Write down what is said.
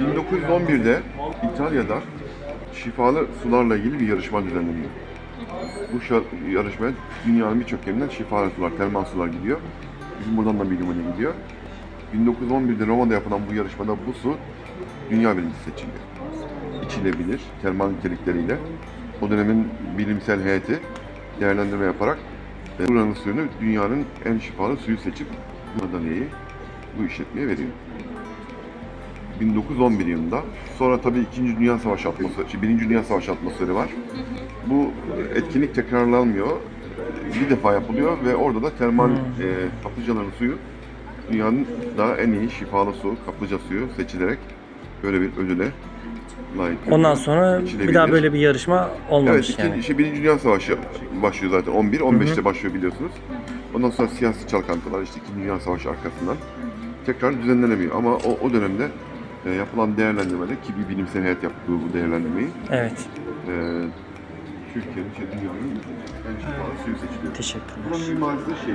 1911'de İtalya'da şifalı sularla ilgili bir yarışma düzenleniyor. Bu yarışmaya dünyanın birçok yerinden şifalı sular, termal sular gidiyor. Bizim buradan da bir limana gidiyor. 1911'de Roma'da yapılan bu yarışmada bu su dünya birincisi seçildi. İçilebilir, termal nitelikleriyle. O dönemin bilimsel heyeti değerlendirme yaparak e, buranın suyunu dünyanın en şifalı suyu seçip madalyayı bu işletmeye veriyor. 1911 yılında. Sonra tabii 2. Dünya Savaşı atmosferi, şey, 1. Dünya Savaşı atmosferi var. Bu etkinlik tekrarlanmıyor. Bir defa yapılıyor ve orada da termal e, kaplıcaların suyu dünyanın daha en iyi şifalı su, kaplıca suyu seçilerek böyle bir ödüle layık. Ondan sonra bir daha böyle bir yarışma Evet, olmamış ikinci, yani. işte Birinci Dünya Savaşı başlıyor zaten 11, 15'te başlıyor biliyorsunuz. Ondan sonra siyasi çalkantılar işte İkinci Dünya Savaşı arkasından tekrar düzenlenemiyor. Ama o, o dönemde e, yapılan değerlendirmede ki bir bilimsel heyet yaptı bu değerlendirmeyi. Evet. E, Türkiye'nin, işte dünyanın en şifalı suyu seçiliyor. Teşekkürler. Buranın mimarisi şey,